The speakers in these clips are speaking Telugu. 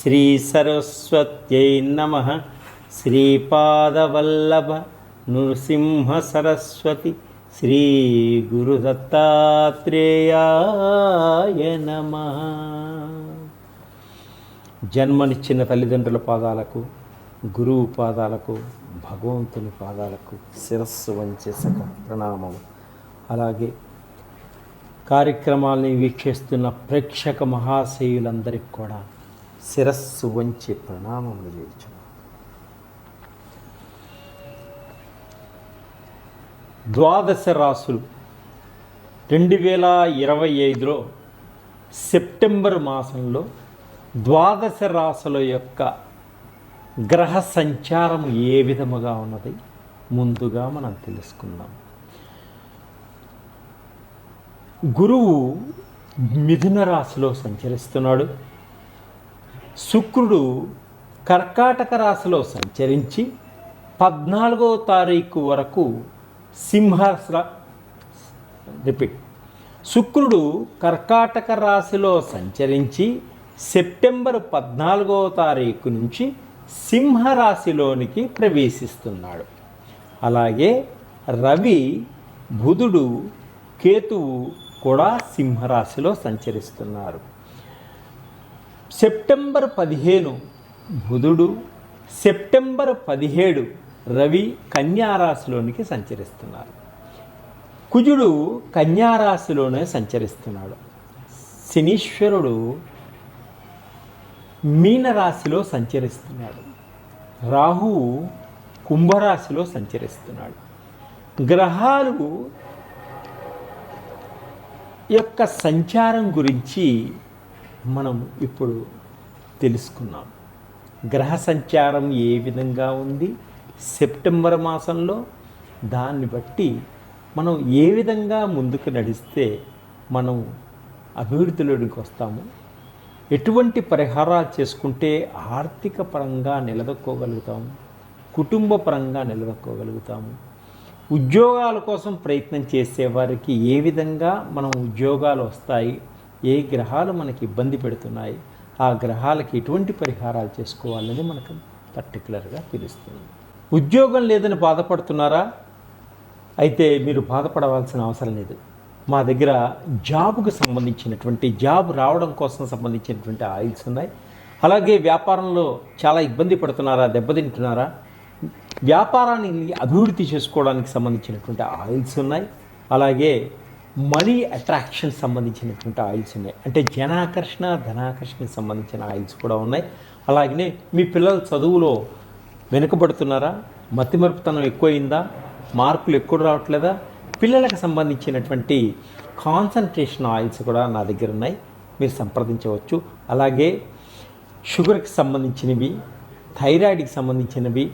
శ్రీ నమ. సరస్వత్యై నమ శ్రీపాదవల్లభ నృసింహ సరస్వతి శ్రీ గురుదత్తాత్రేయాయ నమ. జన్మనిచ్చిన తల్లిదండ్రుల పాదాలకు గురువు పాదాలకు భగవంతుని పాదాలకు శిరస్సు వంచేసక ప్రణామం ప్రణామము. అలాగే కార్యక్రమాల్ని వీక్షిస్తున్న ప్రేక్షక మహాశయులందరికీ కూడా శిరస్సు వంచి ప్రణామములు చేయొచ్చు ద్వాదశ రాసులు రెండు వేల ఇరవై ఐదులో సెప్టెంబర్ మాసంలో ద్వాదశ రాసుల యొక్క గ్రహ సంచారం ఏ విధముగా ఉన్నది? ముందుగా మనం తెలుసుకుందాం. గురువు మిథున రాశిలో సంచరిస్తున్నాడు. శుక్రుడు కర్కాటక రాశిలో సంచరించి పద్నాలుగో తారీఖు వరకు సింహ రిపీట్. శుక్రుడు కర్కాటక రాశిలో సంచరించి సెప్టెంబర్ పద్నాలుగో తారీఖు నుంచి సింహరాశిలోనికి ప్రవేశిస్తున్నాడు. అలాగే రవి బుధుడు కేతువు కూడా సింహరాశిలో సంచరిస్తున్నారు. సెప్టెంబర్ పదిహేను బుధుడు సెప్టెంబర్ పదిహేడు రవి కన్యారాశిలోనికి సంచరిస్తున్నారు కుజుడు కన్యారాశిలోనే సంచరిస్తున్నాడు. శనీశ్వరుడు మీనరాశిలో సంచరిస్తున్నాడు. రాహువు కుంభరాశిలో సంచరిస్తున్నాడు. గ్రహాలు యొక్క సంచారం గురించి మనం ఇప్పుడు తెలుసుకున్నాం. గ్రహ సంచారం ఏ విధంగా ఉంది? సెప్టెంబర్ మాసంలో దాన్ని బట్టి మనం ఏ విధంగా ముందుకు నడిస్తే మనం అభివృద్ధిలోనికి వస్తాము? ఎటువంటి పరిహారాలు చేసుకుంటే ఆర్థిక పరంగా నిలదొక్కోగలుగుతాము కుటుంబ పరంగా నిలదొక్కోగలుగుతాము? ఉద్యోగాల కోసం ప్రయత్నం చేసేవారికి ఏ విధంగా మనం ఉద్యోగాలు వస్తాయి? ఏ గ్రహాలు మనకి ఇబ్బంది పెడుతున్నాయి ఆ గ్రహాలకి ఎటువంటి పరిహారాలు చేసుకోవాలనేది మనకు పర్టికులర్గా తెలుస్తుంది. ఉద్యోగం లేదని బాధపడుతున్నారా? అయితే మీరు బాధపడవలసిన అవసరం లేదు. మా దగ్గర జాబ్కు సంబంధించినటువంటి జాబ్ రావడం కోసం సంబంధించినటువంటి ఆయిల్స్ ఉన్నాయి. అలాగే వ్యాపారంలో చాలా ఇబ్బంది పడుతున్నారా దెబ్బతింటున్నారా? వ్యాపారాన్ని అభివృద్ధి చేసుకోవడానికి సంబంధించినటువంటి ఆయిల్స్ ఉన్నాయి. అలాగే మనీ అట్రాక్షన్ సంబంధించినటువంటి ఆయిల్స్ ఉన్నాయి. అంటే జనాకర్షణ ధనాకర్షణకి సంబంధించిన ఆయిల్స్ కూడా ఉన్నాయి. అలాగనే మీ పిల్లల చదువులో వెనుకబడుతున్నారా? మతిమరుపుతనం ఎక్కువైందా? మార్కులు ఎక్కువ రావట్లేదా? పిల్లలకు సంబంధించినటువంటి కాన్సన్ట్రేషన్ ఆయిల్స్ కూడా నా దగ్గర ఉన్నాయి. మీరు సంప్రదించవచ్చు. అలాగే షుగర్కి సంబంధించినవి థైరాయిడ్కి సంబంధించినవి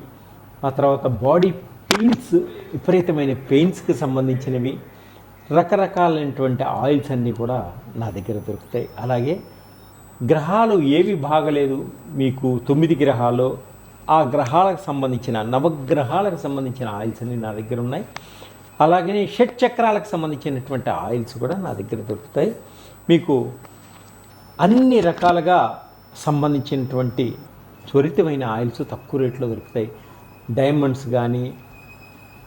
ఆ తర్వాత బాడీ పెయిన్స్ విపరీతమైన పెయిన్స్కి సంబంధించినవి రకరకాలైనటువంటి ఆయిల్స్ అన్నీ కూడా నా దగ్గర దొరుకుతాయి. అలాగే గ్రహాలు ఏవి బాగలేదు మీకు తొమ్మిది గ్రహాలు ఆ గ్రహాలకు సంబంధించిన నవగ్రహాలకు సంబంధించిన ఆయిల్స్ అన్నీ నా దగ్గర ఉన్నాయి. అలాగే షట్ చక్రాలకు సంబంధించినటువంటి ఆయిల్స్ కూడా నా దగ్గర దొరుకుతాయి. మీకు అన్ని రకాలుగా సంబంధించినటువంటి త్వరితమైన ఆయిల్స్ తక్కువ రేట్లో దొరుకుతాయి. డైమండ్స్ కానీ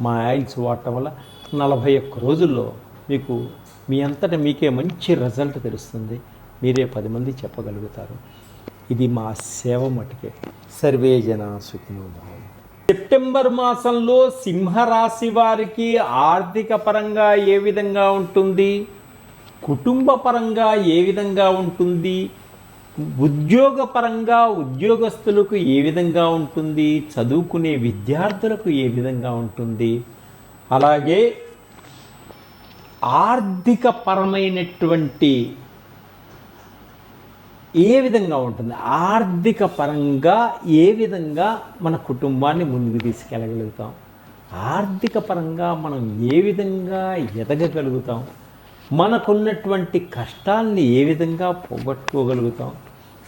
మా ఆయిల్స్ వాడటం వల్ల నలభై ఒక్క రోజుల్లో మీకు మీ అంతటా మీకే మంచి రిజల్ట్ తెలుస్తుంది. మీరే పది మంది చెప్పగలుగుతారు. ఇది మా సేవ మటుకే. సర్వే జన సెప్టెంబర్ మాసంలో సింహరాశి వారికి ఆర్థిక పరంగా ఏ విధంగా ఉంటుంది? కుటుంబ పరంగా ఏ విధంగా ఉంటుంది? ఉద్యోగపరంగా ఉద్యోగస్తులకు ఏ విధంగా ఉంటుంది? చదువుకునే విద్యార్థులకు ఏ విధంగా ఉంటుంది? అలాగే ఆర్థిక పరమైనటువంటి ఏ విధంగా ఉంటుంది? ఆర్థిక పరంగా ఏ విధంగా మన కుటుంబాన్ని ముందుకు తీసుకెళ్ళగలుగుతాం? ఆర్థిక పరంగా మనం ఏ విధంగా ఎదగగలుగుతాం? మనకున్నటువంటి కష్టాల్ని ఏ విధంగా పోగొట్టుకోగలుగుతాం?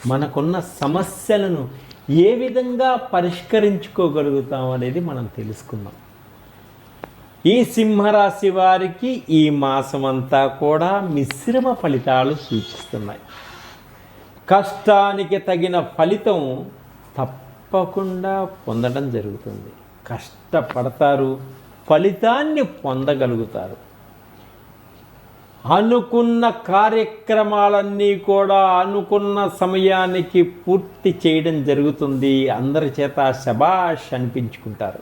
మనకున్న సమస్యలను ఏ విధంగా పరిష్కరించుకోగలుగుతాం అనేది మనం తెలుసుకుందాం. ఈ సింహరాశి వారికి ఈ మాసం అంతా కూడా మిశ్రమ ఫలితాలు సూచిస్తున్నాయి. కష్టానికి తగిన ఫలితం తప్పకుండా పొందడం జరుగుతుంది. కష్టపడతారు ఫలితాన్ని పొందగలుగుతారు. అనుకున్న కార్యక్రమాలన్నీ కూడా అనుకున్న సమయానికి పూర్తి చేయడం జరుగుతుంది. అందరి చేత శబాష్ అనిపించుకుంటారు.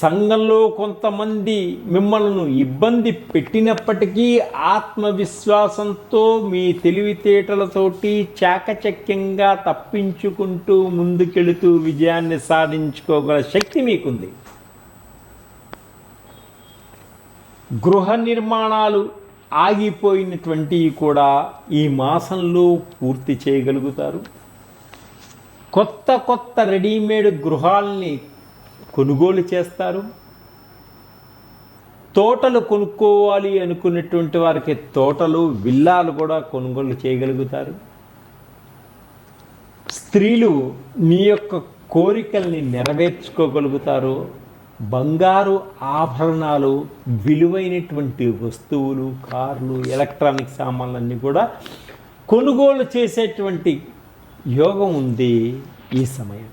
సంఘంలో కొంతమంది మిమ్మల్ని ఇబ్బంది పెట్టినప్పటికీ ఆత్మవిశ్వాసంతో మీ తెలివితేటలతోటి చాకచక్యంగా తప్పించుకుంటూ ముందుకెళుతూ విజయాన్ని సాధించుకోగల శక్తి మీకుంది. గృహ నిర్మాణాలు ఆగిపోయినటువంటివి కూడా ఈ మాసంలో పూర్తి చేయగలుగుతారు. కొత్త కొత్త రెడీమేడ్ గృహాల్ని కొనుగోలు చేస్తారు. తోటలు కొనుక్కోవాలి అనుకున్నటువంటి వారికి తోటలు విల్లాలు కూడా కొనుగోలు చేయగలుగుతారు. స్త్రీలు మీ యొక్క కోరికల్ని నెరవేర్చుకోగలుగుతారు. బంగారు ఆభరణాలు విలువైనటువంటి వస్తువులు కార్లు ఎలక్ట్రానిక్ సామాన్లన్నీ కూడా కొనుగోలు చేసేటువంటి యోగం ఉంది ఈ సమయం.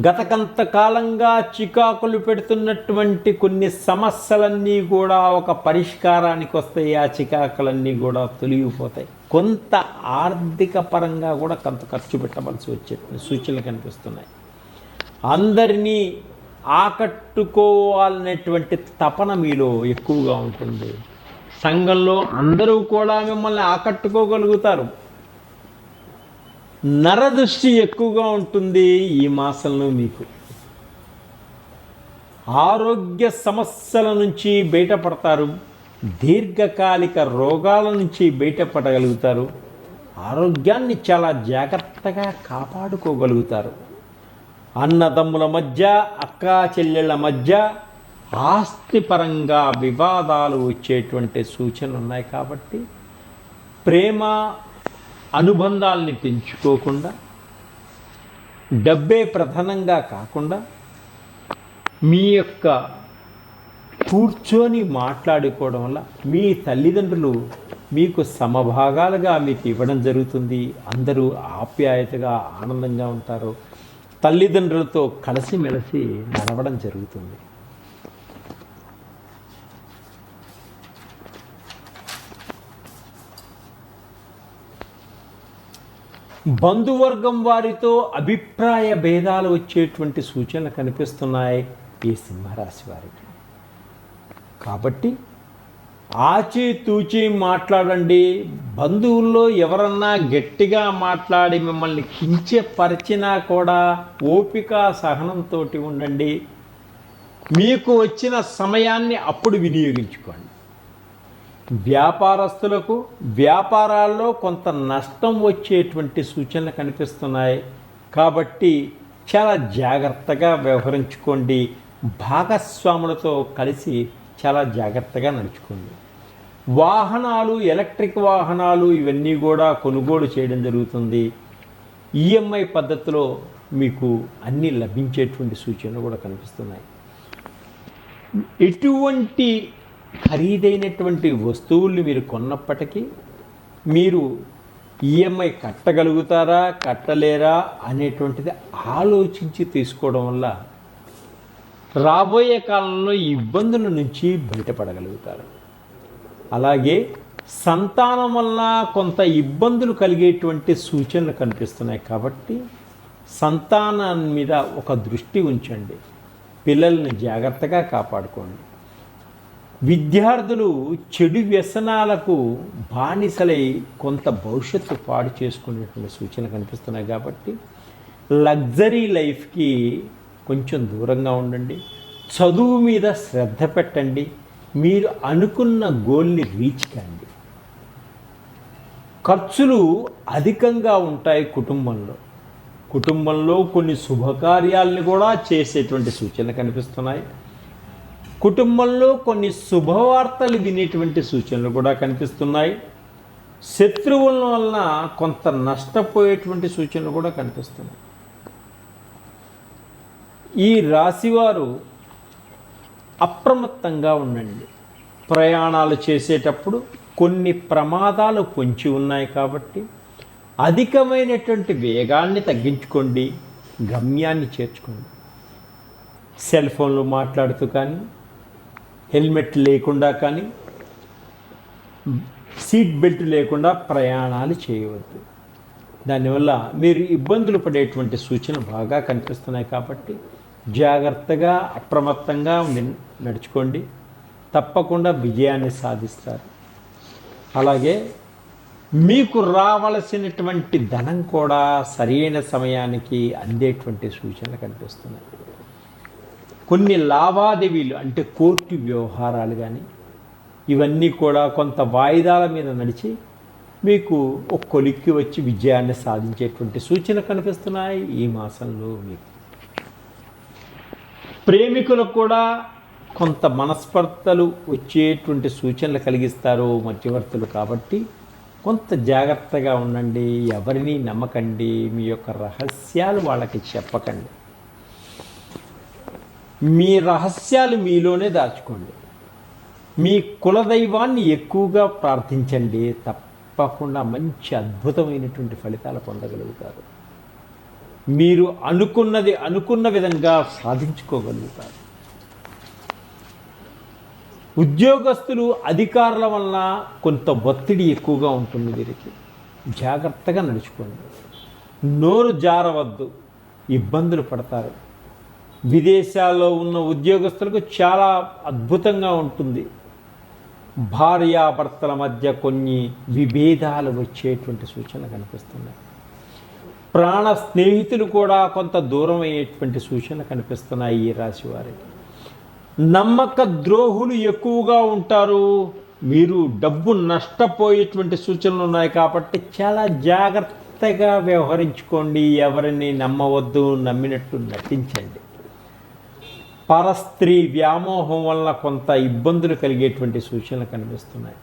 గత కొంతకాలంగా చికాకులు పెడుతున్నటువంటి కొన్ని సమస్యలన్నీ కూడా ఒక పరిష్కారానికి వస్తాయి. ఆ చికాకులన్నీ కూడా తొలగిపోతాయి. కొంత ఆర్థిక పరంగా కూడా కొంత ఖర్చు పెట్టవలసి వచ్చే సూచనలు కనిపిస్తున్నాయి. అందరినీ ఆకట్టుకోవాలనేటువంటి తపన మీలో ఎక్కువగా ఉంటుంది. సంఘంలో అందరూ కూడా మిమ్మల్ని ఆకట్టుకోగలుగుతారు. నరదృష్టి ఎక్కువగా ఉంటుంది ఈ మాసంలో మీకు. ఆరోగ్య సమస్యల నుంచి బయటపడతారు. దీర్ఘకాలిక రోగాల నుంచి బయటపడగలుగుతారు. ఆరోగ్యాన్ని చాలా జాగ్రత్తగా కాపాడుకోగలుగుతారు. అన్నదమ్ముల మధ్య అక్కా చెల్లెళ్ళ మధ్య ఆస్తిపరంగా వివాదాలు వచ్చేటువంటి సూచనలు ఉన్నాయి కాబట్టి ప్రేమ అనుబంధాల్ని పెంచుకోకుండా డబ్బే ప్రధానంగా కాకుండా మీ యొక్క కూర్చొని మాట్లాడుకోవడం వల్ల మీ తల్లిదండ్రులు మీకు సమభాగాలుగా మీకు ఇవ్వడం జరుగుతుంది. అందరూ ఆప్యాయతగా ఆనందంగా ఉంటారు. తల్లిదండ్రులతో కలిసిమెలిసి నడవడం జరుగుతుంది. బంధువర్గం వారితో అభిప్రాయ భేదాలు వచ్చేటువంటి సూచనలు కనిపిస్తున్నాయి. ఈ సింహరాశి వారికి. కాబట్టి ఆచితూచి మాట్లాడండి. బంధువుల్లో ఎవరన్నా గట్టిగా మాట్లాడి మిమ్మల్ని కించపరిచినా కూడా ఓపిక సహనంతో ఉండండి. మీకు వచ్చిన సమయాన్ని అప్పుడు వినియోగించుకోండి. వ్యాపారస్తులకు వ్యాపారాల్లో కొంత నష్టం వచ్చేటువంటి సూచనలు కనిపిస్తున్నాయి. కాబట్టి చాలా జాగ్రత్తగా వ్యవహరించుకోండి. భాగస్వాములతో కలిసి చాలా జాగ్రత్తగా నడుచుకోండి వాహనాలు ఎలక్ట్రిక్ వాహనాలు ఇవన్నీ కూడా కొనుగోలు చేయడం జరుగుతుంది. ఈఎంఐ పద్ధతిలో మీకు అన్నీ లభించేటువంటి సూచనలు కూడా కనిపిస్తున్నాయి. ఎటువంటి ఖరీదైనటువంటి వస్తువుల్ని మీరు కొన్నప్పటికీ మీరు ఈఎంఐ కట్టగలుగుతారా కట్టలేరా అనేటువంటిది ఆలోచించి తీసుకోవడం వల్ల రాబోయే కాలంలో ఈ ఇబ్బందుల నుంచి బయటపడగలుగుతారు. అలాగే సంతానం వల్ల కొంత ఇబ్బందులు కలిగేటువంటి సూచనలు కనిపిస్తున్నాయి కాబట్టి సంతానం మీద ఒక దృష్టి ఉంచండి. పిల్లల్ని జాగ్రత్తగా కాపాడుకోండి. విద్యార్థులు చెడు వ్యసనాలకు బానిసలై కొంత భవిష్యత్తు పాడు చేసుకునేటువంటి సూచన కనిపిస్తున్నాయి కాబట్టి లగ్జరీ లైఫ్కి కొంచెం దూరంగా ఉండండి. చదువు మీద శ్రద్ధ పెట్టండి. మీరు అనుకున్న గోల్ని రీచ్ కండి. ఖర్చులు అధికంగా ఉంటాయి కుటుంబంలో. కుటుంబంలో కొన్ని శుభకార్యాలను కూడా చేసేటువంటి సూచనలు కనిపిస్తున్నాయి. కుటుంబంలో కొన్ని శుభవార్తలు వినేటువంటి సూచనలు కూడా కనిపిస్తున్నాయి. శత్రువుల వలన కొంత నష్టపోయేటువంటి సూచనలు కూడా కనిపిస్తున్నాయి. ఈ రాశివారు అప్రమత్తంగా ఉండండి. ప్రయాణాలు చేసేటప్పుడు కొన్ని ప్రమాదాలు పొంచి ఉన్నాయి కాబట్టి అధికమైనటువంటి వేగాన్ని తగ్గించుకోండి గమ్యాన్ని చేర్చుకోండి. సెల్ ఫోన్లు మాట్లాడుతూ కానీ హెల్మెట్ లేకుండా కానీ సీట్ బెల్ట్ లేకుండా ప్రయాణాలు చేయవద్దు. దానివల్ల మీరు ఇబ్బందులు పడేటువంటి సూచనలు బాగా కనిపిస్తున్నాయి కాబట్టి జాగ్రత్తగా అప్రమత్తంగా నడుచుకోండి. తప్పకుండా విజయాన్ని సాధిస్తారు. అలాగే మీకు రావలసినటువంటి ధనం కూడా సరైన సమయానికి అందేటువంటి సూచనలు కనిపిస్తున్నాయి. కొన్ని లావాదేవీలు అంటే కోర్టు వ్యవహారాలు కానీ ఇవన్నీ కూడా కొంత వాయిదాల మీద నడిచి మీకు ఒక కొలిక్కి వచ్చి విజయాన్ని సాధించేటువంటి సూచన కనిపిస్తున్నాయి ఈ మాసంలో మీకు. ప్రేమికులకు కూడా కొంత మనస్పర్ధలు వచ్చేటువంటి సూచనలు కలిగిస్తారు మధ్యవర్తులు కాబట్టి కొంత జాగ్రత్తగా ఉండండి ఎవరిని నమ్మకండి మీ యొక్క రహస్యాలు వాళ్ళకి చెప్పకండి. మీ రహస్యాలు మీలోనే దాచుకోండి. మీ కులదైవాన్ని ఎక్కువగా ప్రార్థించండి తప్పకుండా మంచి అద్భుతమైనటువంటి ఫలితాలు పొందగలుగుతారు. మీరు అనుకున్నది అనుకున్న విధంగా సాధించుకోగలుగుతారు. ఉద్యోగస్తులు అధికారుల వలన కొంత ఒత్తిడి ఎక్కువగా ఉంటుంది వీరికి. జాగ్రత్తగా నడుచుకోండి. నోరు జారవద్దు. ఇబ్బందులు పడతారు. విదేశాల్లో ఉన్న ఉద్యోగస్తులకు చాలా అద్భుతంగా ఉంటుంది. భార్యాభర్తల మధ్య కొన్ని విభేదాలు వచ్చేటువంటి సూచనలు కనిపిస్తున్నాయి. ప్రాణ స్నేహితులు కూడా కొంత దూరం అయ్యేటువంటి సూచనలు కనిపిస్తున్నాయి ఈ రాశి వారికి. నమ్మక ద్రోహులు ఎక్కువగా ఉంటారు. మీరు డబ్బు నష్టపోయేటువంటి సూచనలు ఉన్నాయి కాబట్టి చాలా జాగ్రత్తగా వ్యవహరించుకోండి. ఎవరిని నమ్మవద్దు నమ్మినట్టు నటించండి. పరస్త్రీ వ్యామోహం వల్ల కొంత ఇబ్బందులు కలిగేటువంటి సూచనలు కనిపిస్తున్నాయి.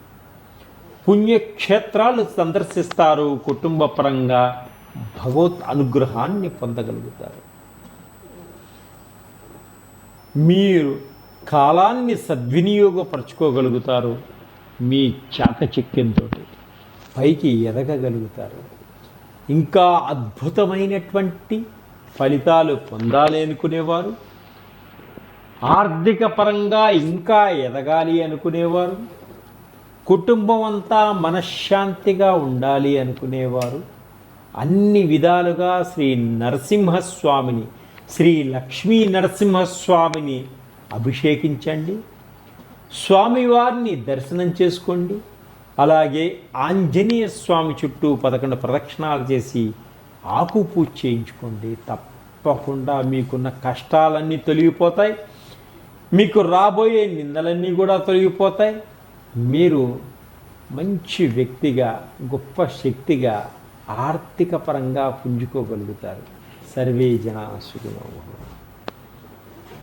పుణ్యక్షేత్రాలు సందర్శిస్తారు కుటుంబ పరంగా. భగవత్ అనుగ్రహాన్ని పొందగలుగుతారు. మీరు కాలాన్ని సద్వినియోగపరచుకోగలుగుతారు మీ చాకచక్యంతో పైకి ఎదగగలుగుతారు. ఇంకా అద్భుతమైనటువంటి ఫలితాలు పొందాలి అనుకునేవారు ఆర్థిక పరంగా ఇంకా ఎదగాలి అనుకునేవారు. కుటుంబం అంతా మనశ్శాంతిగా ఉండాలి అనుకునేవారు. అన్ని విధాలుగా శ్రీ నరసింహస్వామిని శ్రీ లక్ష్మీ నరసింహస్వామిని అభిషేకించండి. స్వామివారిని దర్శనం చేసుకోండి. అలాగే ఆంజనేయ స్వామి చుట్టూ పదకొండు ప్రదక్షిణాలు చేసి ఆకు పూజ చేయించుకోండి. తప్పకుండా మీకున్న కష్టాలన్నీ తొలగిపోతాయి. మీకు రాబోయే నిందలన్నీ కూడా తొలగిపోతాయి. మీరు మంచి వ్యక్తిగా గొప్ప శక్తిగా ఆర్థిక పరంగా పుంజుకోగలుగుతారు. సర్వే జనా సుఖినో